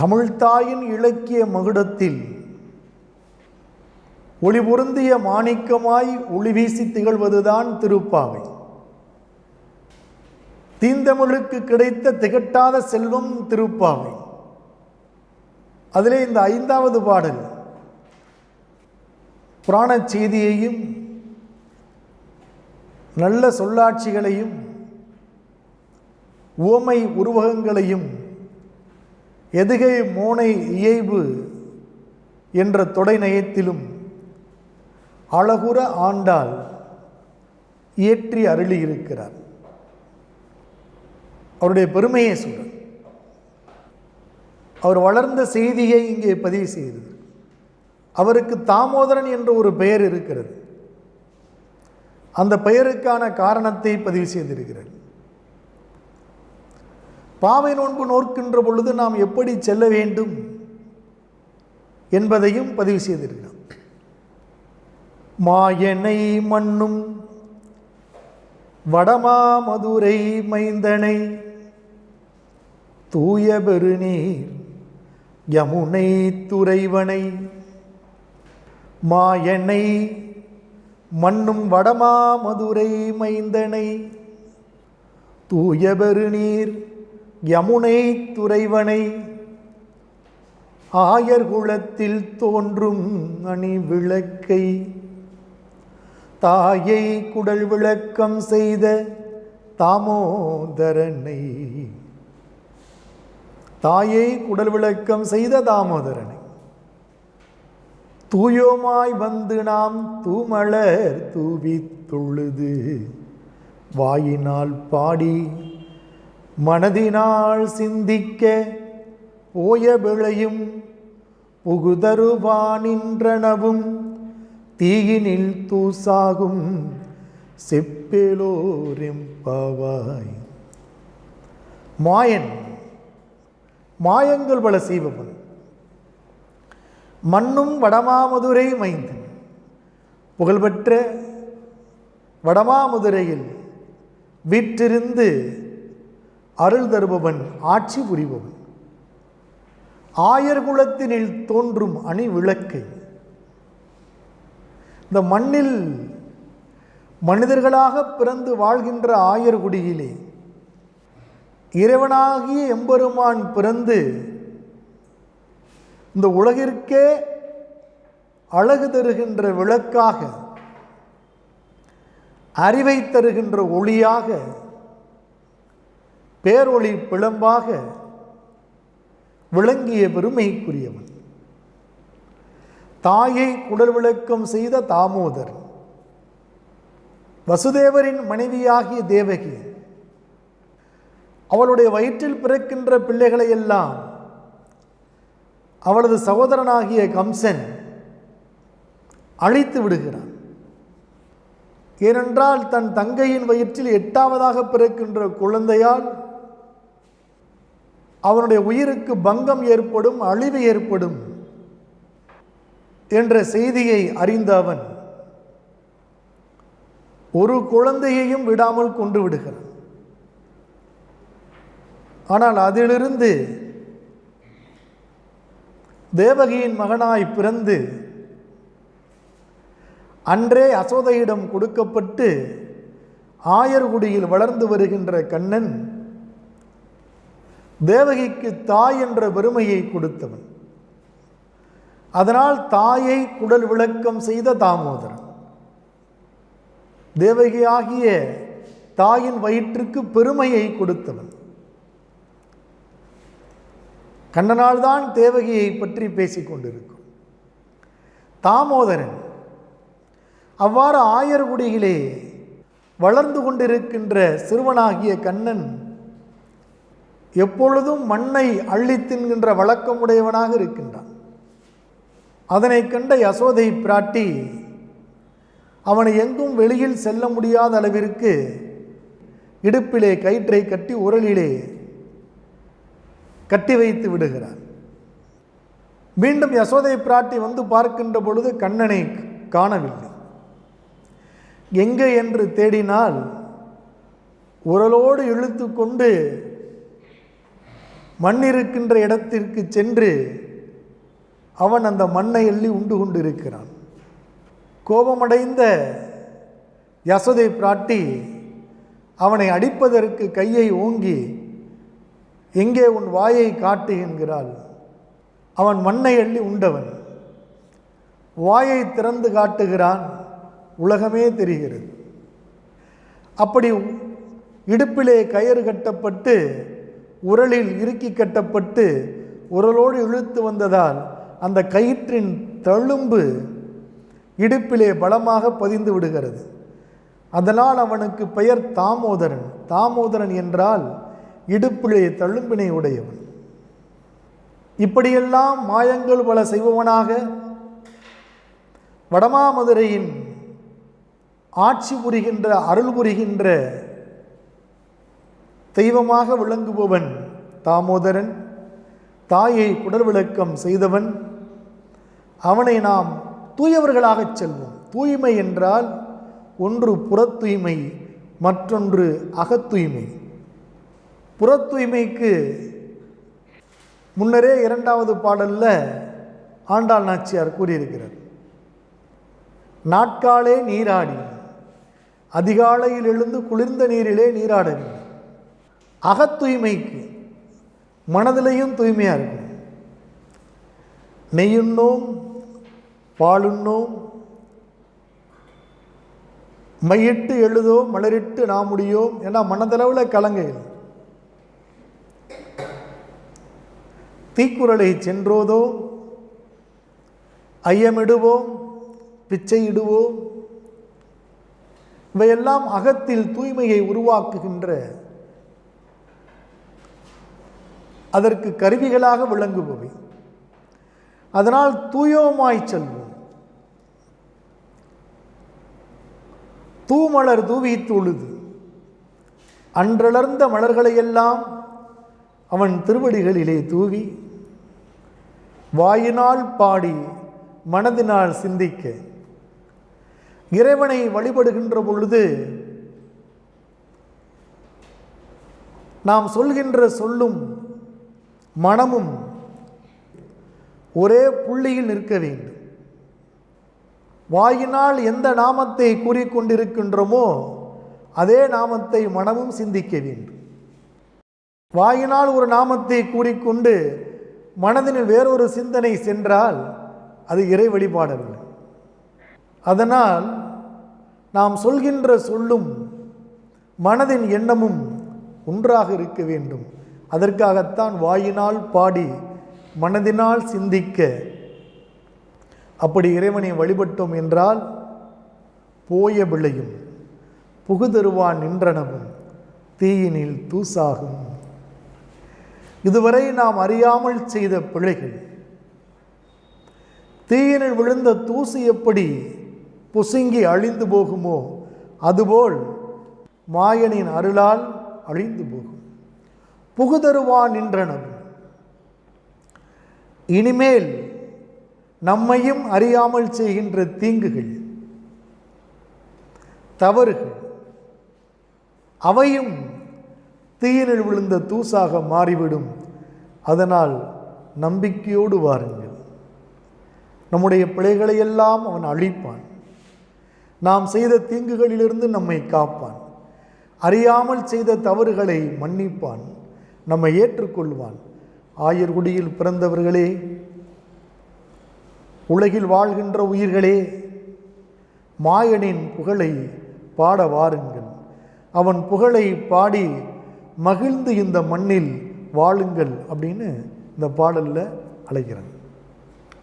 தமிழ்த்தாயின் இலக்கிய மகுடத்தில் ஒளி பொருந்திய மாணிக்கமாய் ஒளி வீசி திகழ்வதுதான் திருப்பாவை. தீந்தமிழுக்கு கிடைத்த திகட்டாத செல்வம் திருப்பாவை. அதிலே இந்த ஐந்தாவது பாடல் புராணச் செய்தியையும் நல்ல சொல்லாட்சிகளையும் உவமை உருவகங்களையும் எதுகை மோனை இயைபு என்ற தொடை நயத்திலும் அழகுற ஆண்டால் இயற்றி அருளி இருக்கிறார் அவருடைய பெருமையை சொல்ற அவர் வளர்ந்த செய்தியை இங்கே பதிவு செய்கிறது அவருக்கு தாமோதரன் என்ற ஒரு பெயர் இருக்கிறது. அந்த பெயருக்கான காரணத்தை பதிவு செய்திருக்கிறார். பாவை நோன்பு நோக்கின்ற பொழுது நாம் எப்படி செல்ல வேண்டும் என்பதையும் பதிவு செய்திருக்கிறோம் மாயனை மண்ணும் வடமாமதுரை மைந்தனை தூய பெருநீர் யமுனை துறைவனை. மாயனை மண்ணும் வடமாமதுரை மைந்தனை தூய பெருநீர் யமுனை துறைவனை ஆயர்குலத்தில் தோன்றும் அணி விளக்கை தாயை குடல் விளக்கம் செய்த தாமோதரனை தாயை குடல் விளக்கம் செய்த தாமோதரனை. தூயோமாய் வந்து நாம் தூமலர் தூவி தொழுது வாயினால் பாடி மனதினால் சிந்திக்க போய விளையும் புகுதருவானின்றனவும் தீயினில் தூசாகும் செப்பேலோரெம்பவாய். மாயன் மாயங்கள் பல செய்பவன். மண்ணும் வடமாமதுரை மைந்தன். புகழ்பெற்ற வடமாமதுரையில் வீற்றிருந்து அருள் தருபவன் ஆட்சி புரிபவன். ஆயர் குலத்தினில் தோன்றும் அணி விளக்கை. இந்த மண்ணில் மனிதர்களாக பிறந்து வாழ்கின்ற ஆயர்குடியிலே இறைவனாகிய எம்பெருமான் பிறந்து இந்த உலகிற்கே அழகு தருகின்ற விளக்காக அறிவை தருகின்ற ஒளியாக பேரொளி பிளம்பாக விளங்கிய பெருமைக்குரியவன். தாயை குடல் விளக்கம் செய்த தாமோதர் வசுதேவரின் மனைவியாகிய தேவகி அவளுடைய வயிற்றில் பிறக்கின்ற பிள்ளைகளையெல்லாம் அவளது சகோதரனாகிய கம்சன் அழித்து விடுகிறான். ஏனென்றால் தன் தங்கையின் வயிற்றில் எட்டாவதாக பிறக்கின்ற குழந்தையால் அவனுடைய உயிருக்கு பங்கம் ஏற்படும் அழிவு ஏற்படும் என்ற செய்தியை அறிந்த அவன் ஒரு குழந்தையையும் விடாமல் கொண்டு விடுகிறான். ஆனால் அதிலிருந்து தேவகியின் மகனாய் பிறந்து அன்றே அசோதையிடம் கொடுக்கப்பட்டு ஆயர்குடியில் வளர்ந்து வருகின்ற கண்ணன் தேவகிக்கு தாய் என்ற பெருமையை கொடுத்தவன். அதனால் தாயை குடல் விளக்கம் செய்த தாமோதரன். தேவகி ஆகிய தாயின் வயிற்றுக்கு பெருமையை கொடுத்தவன். கண்ணனால்தான் தேவகியை பற்றி பேசிக் கொண்டிருக்கும். தாமோதரன் அவ்வாறு ஆயர்குடியிலே வளர்ந்து கொண்டிருக்கின்ற சிறுவனாகிய கண்ணன் எப்பொழுதும் மண்ணை அள்ளி தின்கின்ற வழக்கமுடையவனாக இருக்கின்றான். அதனை கண்ட யசோதை பிராட்டி அவனை எங்கும் வெளியில் செல்ல முடியாத அளவிற்கு இடுப்பிலே கயிற்றை கட்டி உரலிலே கட்டி வைத்து விடுகிறார். மீண்டும் யசோதை பிராட்டி வந்து பார்க்கின்ற பொழுது கண்ணனை காணவில்லை. எங்கே என்று தேடினால் உரலோடு இழுத்து கொண்டு மண் இருக்கின்ற இடத்திற்கு சென்று அவன் அந்த மண்ணை எள்ளி உண்டு கொண்டிருக்கிறான். கோபமடைந்த யசோதை பிராட்டி அவனை அடிப்பதற்கு கையை ஓங்கி எங்கே உன் வாயை காட்டு என்கிறாள். அவன் மண்ணை எள்ளி உண்டவன். வாயை திறந்து காட்டுகிறான். உலகமே தெரிகிறது. அப்படி இடுப்பிலே கயிறு கட்டப்பட்டு உரலில் இறுக்கி கட்டப்பட்டு உரலோடு இழுத்து வந்ததால் அந்த கயிற்றின் தழும்பு இடுப்பிலே பலமாக பதிந்து விடுகிறது. அதனால் அவனுக்கு பெயர் தாமோதரன். தாமோதரன் என்றால் இடுப்பிலே தழும்பினை உடையவன். இப்படியெல்லாம் மாயங்கள் பல செய்பவனாக வடமாமதுரையின் ஆட்சி புரிகின்ற அருள் புரிகின்ற தெய்வமாக விளங்குபவன் தாமோதரன் தாயை குடல் விளக்கம் செய்தவன் அவனை நாம் தூயவர்களாகச் செல்வோம். தூய்மை என்றால் ஒன்று புறத்தூய்மை மற்றொன்று அகத்தூய்மை. புறத்தூய்மைக்கு முன்னரே இரண்டாவது பாடல்ல ஆண்டாள் நாச்சியார் கூறியிருக்கிறார். நாட்காலே நீராடி அதிகாலையில் எழுந்து குளிர்ந்த நீரிலே நீராட வேண்டும் அகத்தூய்மைக்கு மனதிலையும் தூய்மையாக இருக்கும். நெய்யுண்ணோம் பாலுண்ணோம் மையிட்டு எழுதோ மலரிட்டு நாம் முடியோம் ஏன்னா மனதளவில் கலங்கையில். தீக்குறளை சென்றோதோ ஐயமிடுவோம் பிச்சையிடுவோம். இவையெல்லாம் அகத்தில் தூய்மையை உருவாக்குகின்ற அதற்கு கருவிகளாக விளங்குபவை. அதனால் தூயோமாய் செல்வோம். தூமலர் தூவி தொழுது அன்றளர்ந்த மலர்களையெல்லாம் அவன் திருவடிகளிலே தூவி வாயினால் பாடி மனதினால் சிந்திக்க இறைவனை வழிபடுகின்ற பொழுது நாம் சொல்கின்ற சொல்லும் மனமும் ஒரே புள்ளியில் நிற்க வேண்டும். வாயினால் எந்த நாமத்தை கூறிக்கொண்டிருக்கின்றோமோ அதே நாமத்தை மனமும் சிந்திக்க வேண்டும். வாயினால் ஒரு நாமத்தை கூறிக்கொண்டு மனதில் வேறொரு சிந்தனை சென்றால் அது இறை வழிபாடல்ல அதனால் நாம் சொல்கின்ற சொல்லும் மனதின் எண்ணமும் ஒன்றாக இருக்க வேண்டும். அதற்காகத்தான் வாயினால் பாடி மனதினால் சிந்திக்க. அப்படி இறைவனை வழிபட்டோம் என்றால் போய விளையும் புகுதருவான் நின்றனவும் தீயினில் தூசாகும். இதுவரை நாம் அறியாமல் செய்த பிழைகள். தீயினில் விழுந்த தூசு எப்படி புசுங்கி அழிந்து போகுமோ அதுபோல் மாயனின் அருளால் அழிந்து போகும். புகுதருவான் நின்றனவும். இனிமேல் நம்மையும் அறியாமல் செய்கின்ற தீங்குகள் தவறுகள் அவையும் தீயினில் விழுந்த தூசாக மாறிவிடும். அதனால் நம்பிக்கையோடு வாருங்கள். நம்முடைய பிழைகளையெல்லாம் அவன் அழிப்பான். நாம் செய்த தீங்குகளிலிருந்து நம்மை காப்பான். அறியாமல் செய்த தவறுகளை மன்னிப்பான். நம்மை ஏற்றுக்கொள்வான். ஆயர்குடியில் பிறந்தவர்களே உலகில் வாழ்கின்ற உயிர்களே மாயனின் புகழை பாட வாருங்கள். அவன் புகழை பாடி மகிழ்ந்து இந்த மண்ணில் வாழுங்கள் அப்படின்னு இந்த பாடலில் அழைக்கிறான்